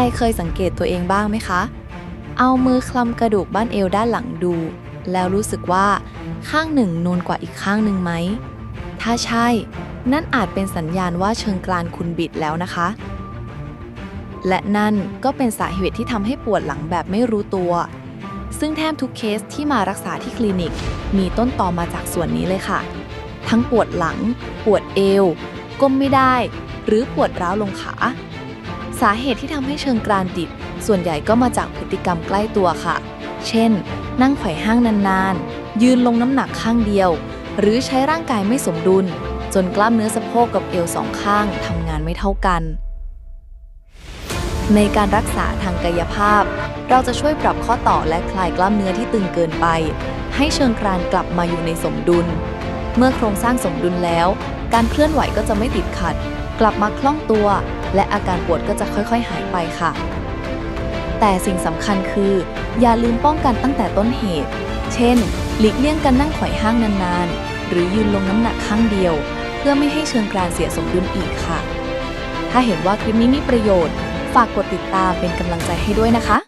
รเคยสังเกตตัวเองบ้างไหมคะ เอามือคลำกระดูกบ้านเอวด้านหลังดู แล้วรู้สึกว่า ข้างหนึ่งนูนกว่าอีกข้างหนึ่งไหม ถ้าใช่ นั่นอาจเป็นสัญญาณว่าเชิงกรานคุณบิดแล้วนะคะ และนั่นก็เป็นสาเหตุที่ทำให้ปวดหลังแบบไม่รู้ตัว ซึ่งแทบทุกเคสที่มารักษาที่คลินิก มีต้นตอมาจากส่วนนี้เลยค่ะ ทั้งปวดหลัง ปวดเอว ก้มไม่ได้ หรือปวดร้าวลงขา สาเหตุที่ทำให้เชิงกรานติด ส่วนใหญ่ก็มาจากพฤติกรรมใกล้ตัวค่ะ เช่น นั่งไขว่ห้างนานๆ ยืนลงน้ำหนักข้างเดียว หรือใช้ร่างกายไม่สมดุล จนกล้ามเนื้อสะโพกกับเอวสองข้างทำงานไม่เท่ากัน ในการรักษาทางกายภาพ เราจะช่วยปรับข้อต่อและคลายกล้ามเนื้อที่ตึงเกินไป ให้เชิงกรานกลับมาอยู่ในสมดุล เมื่อโครงสร้างสมดุลแล้ว การเคลื่อนไหวก็จะไม่ติดขัด กลับมาคล่องตัว และอาการปวดก็จะค่อยๆ หายไปค่ะ แต่สิ่งสำคัญคือ อย่าลืมป้องกันตั้งแต่ต้นเหตุ เช่น หลีกเลี่ยงการนั่งไขว่ห้างนานๆ หรือยืนลงน้ำหนักข้างเดียว เพื่อไม่ให้เชิงกรานเสียสมดุลอีกค่ะ ถ้าเห็นว่าคลิปนี้มีประโยชน์ ฝากกดติดตามเป็นกำลังใจให้ด้วยนะคะ